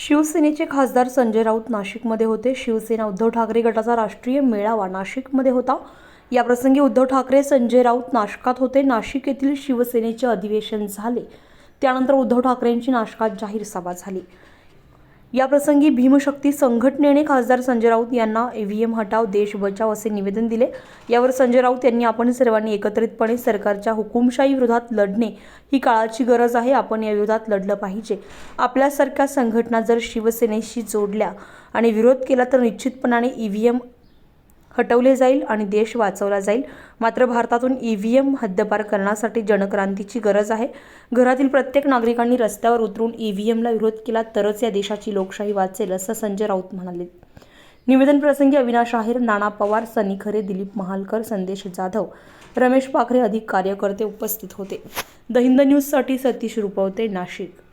शिवसेनेचे खासदार संजय राऊत नाशिकमध्ये होते. शिवसेना उद्धव ठाकरे गटाचा राष्ट्रीय मेळावा नाशिकमध्ये होता. याप्रसंगी उद्धव ठाकरे संजय राऊत नाशकात होते. नाशिक येथील शिवसेनेचे अधिवेशन झाले. त्यानंतर उद्धव ठाकरेंची नाशकात जाहीर सभा झाली. याप्रसंगी भीमशक्ती संघटनेने खासदार संजय राऊत यांना ईव्हीएम हटाव देश बचाव असे निवेदन दिले. यावर संजय राऊत यांनी आपण सर्वांनी एकत्रितपणे सरकारच्या हुकुमशाही विरोधात लढणे ही काळाची गरज आहे. आपण या विरोधात लढलं पाहिजे. आपल्यासारख्या संघटना जर शिवसेनेशी जोडल्या आणि विरोध केला तर निश्चितपणाने ईव्हीएम हटवले जाईल आणि देश वाचवला जाईल. मात्र भारतातून ई व्ही एम हद्दपार करण्यासाठी जनक्रांतीची गरज आहे. घरातील प्रत्येक नागरिकांनी रस्त्यावर उतरून ई व्ही एमला विरोध केला तरच या देशाची लोकशाही वाचेल असं संजय राऊत म्हणाले. निवेदन प्रसंगी अविनाश आहेर नाना पवार सनी खरे दिलीप महालकर संदेश जाधव रमेश पाखरे अधिक कार्यकर्ते उपस्थित होते. द हिंद न्यूजसाठी सतीश रुपवते नाशिक.